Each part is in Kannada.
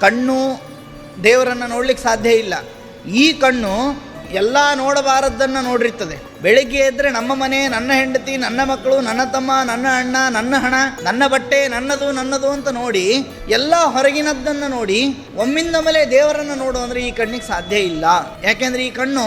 ಕಣ್ಣು ದೇವರನ್ನು ನೋಡ್ಲಿಕ್ಕೆ ಸಾಧ್ಯ ಇಲ್ಲ. ಈ ಕಣ್ಣು ಎಲ್ಲ ನೋಡಬಾರದ್ದನ್ನು ನೋಡಿರ್ತದೆ. ಬೆಳಿಗ್ಗೆ ಎದ್ರೆ ನಮ್ಮ ಮನೆ, ನನ್ನ ಹೆಂಡತಿ, ನನ್ನ ಮಕ್ಕಳು, ನನ್ನ ತಮ್ಮ, ನನ್ನ ಅಣ್ಣ, ನನ್ನ ಹಣ, ನನ್ನ ಬಟ್ಟೆ, ನನ್ನದು ನನ್ನದು ಅಂತ ನೋಡಿ, ಎಲ್ಲ ಹೊರಗಿನದ್ದನ್ನು ನೋಡಿ, ಒಮ್ಮಿಂದ ಮೇಲೆ ದೇವರನ್ನು ನೋಡು ಅಂದರೆ ಈ ಕಣ್ಣಿಗೆ ಸಾಧ್ಯ ಇಲ್ಲ. ಯಾಕೆಂದರೆ ಈ ಕಣ್ಣು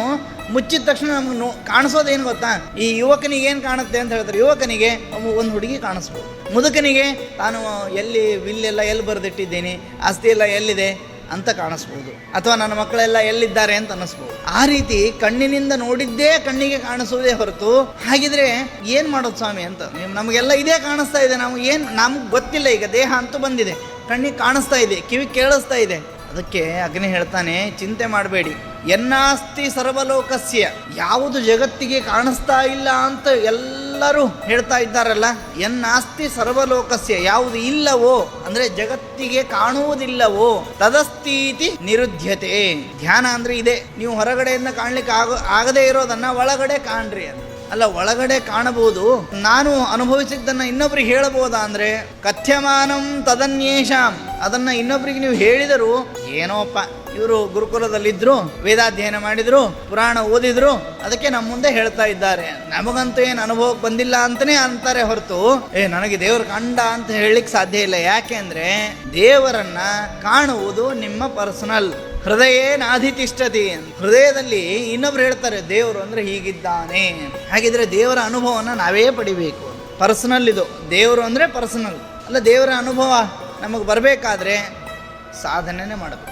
ಮುಚ್ಚಿದ ತಕ್ಷಣ ನಮ್ಗೆ ನೋ ಕಾಣಿಸೋದೇನು ಗೊತ್ತಾ? ಈ ಯುವಕನಿಗೆ ಏನು ಕಾಣುತ್ತೆ ಅಂತ ಹೇಳ್ತಾರೆ ಯುವಕನಿಗೆ ಒಂದು ಹುಡುಗಿ ಕಾಣಿಸ್ಬೋದು. ಮುದುಕನಿಗೆ ತಾನು ಎಲ್ಲಿ ಬಿಲ್ಲೆಲ್ಲ ಎಲ್ಲಿ ಬರೆದಿಟ್ಟಿದ್ದೀನಿ, ಆಸ್ತಿ ಎಲ್ಲ ಎಲ್ಲಿದೆ ಅಂತ ಕಾಣಿಸ್ಬೋದು. ಅಥವಾ ನನ್ನ ಮಕ್ಕಳೆಲ್ಲ ಎಲ್ಲಿದ್ದಾರೆ ಅಂತ ಅನ್ನಿಸ್ಬೋದು. ಆ ರೀತಿ ಕಣ್ಣಿನಿಂದ ನೋಡಿದ್ದೇ ಕಣ್ಣಿಗೆ ಕಾಣಿಸುವುದೇ ಹೊರತು ಹಾಗಿದ್ರೆ ಏನು ಮಾಡೋದು ಸ್ವಾಮಿ ಅಂತ? ನಿಮ್- ನಮಗೆಲ್ಲ ಇದೇ ಕಾಣಿಸ್ತಾ ಇದೆ ನಾವು ಏನು ನಮ್ಗೆ ಗೊತ್ತಿಲ್ಲ, ಈಗ ದೇಹ ಅಂತೂ ಬಂದಿದೆ. ಕಣ್ಣಿಗೆ ಕಾಣಿಸ್ತಾ ಇದೆ, ಕಿವಿ ಕೇಳಿಸ್ತಾ ಇದೆ. ಅದಕ್ಕೆ ಅಗ್ನಿ ಹೇಳ್ತಾನೆ, ಚಿಂತೆ ಮಾಡಬೇಡಿ. ಎನ್ನಾಸ್ತಿ ಸರ್ವಲೋಕಸ್ಯ. ಯಾವುದು ಜಗತ್ತಿಗೆ ಕಾಣಿಸ್ತಾ ಇಲ್ಲ ಅಂತ ಎಲ್ಲರೂ ಹೇಳ್ತಾ ಇದ್ದಾರಲ್ಲ, ಎನ್ನಾಸ್ತಿ ಸರ್ವಲೋಕಸ್ಯ. ಯಾವುದು ಇಲ್ಲವೋ, ಅಂದ್ರೆ ಜಗತ್ತಿಗೆ ಕಾಣುವುದಿಲ್ಲವೋ, ತದಸ್ತೀತಿ ನಿರುದ್ಧತೆ ಧ್ಯಾನ ಅಂದ್ರೆ ಇದೆ. ನೀವು ಹೊರಗಡೆಯಿಂದ ಕಾಣ್ಲಿಕ್ಕೆ ಆಗ, ಆಗದೇ ಇರೋದನ್ನ ಒಳಗಡೆ ಕಾಣ್ರಿ ಅಂತ. ಅಲ್ಲ, ಒಳಗಡೆ ಕಾಣಬಹುದು. ನಾನು ಅನುಭವಿಸಿದ್ದನ್ನ ಇನ್ನೊಬ್ರಿಗೆ ಹೇಳಬಹುದಾ ಅಂದ್ರೆ, ಕಥ್ಯಮಾನಂ ತದನ್ಯೇಷಾಂ. ಅದನ್ನ ಇನ್ನೊಬ್ಬರಿಗೆ ನೀವು ಹೇಳಿದರು, ಏನೋಪ್ಪ, ಇವರು ಗುರುಕುಲದಲ್ಲಿದ್ದರು ವೇದಾಧ್ಯಯನ ಮಾಡಿದರು, ಪುರಾಣ ಓದಿದ್ರು, ಅದಕ್ಕೆ ನಮ್ಮ ಮುಂದೆ ಹೇಳ್ತಾ ಇದ್ದಾರೆ. ನಮಗಂತೂ ಏನು ಅನುಭವಕ್ಕೆ ಬಂದಿಲ್ಲ ಅಂತಲೇ ಅಂತಾರೆ ಹೊರತು, ಏ, ನನಗೆ ದೇವರು ಕಂಡ ಅಂತ ಹೇಳಲಿಕ್ಕೆ ಸಾಧ್ಯ ಇಲ್ಲ. ಯಾಕೆಂದರೆ ದೇವರನ್ನ ಕಾಣುವುದು ನಿಮ್ಮ ಪರ್ಸನಲ್. ಹೃದಯೇ ನಾಧಿತಿಷ್ಠತಿ ಹೃದಯದಲ್ಲಿ ಇನ್ನೊಬ್ರು ಹೇಳ್ತಾರೆ, ದೇವರು ಅಂದರೆ ಹೀಗಿದ್ದಾನೆ. ಹಾಗಿದ್ರೆ ದೇವರ ಅನುಭವನ ನಾವೇ ಪಡಿಬೇಕು. ಪರ್ಸನಲ್ ಇದು. ದೇವರು ಅಂದರೆ ಪರ್ಸನಲ್. ಅಲ್ಲ, ದೇವರ ಅನುಭವ ನಮಗೆ ಬರಬೇಕಾದ್ರೆ ಸಾಧನೆ ಮಾಡಬೇಕು.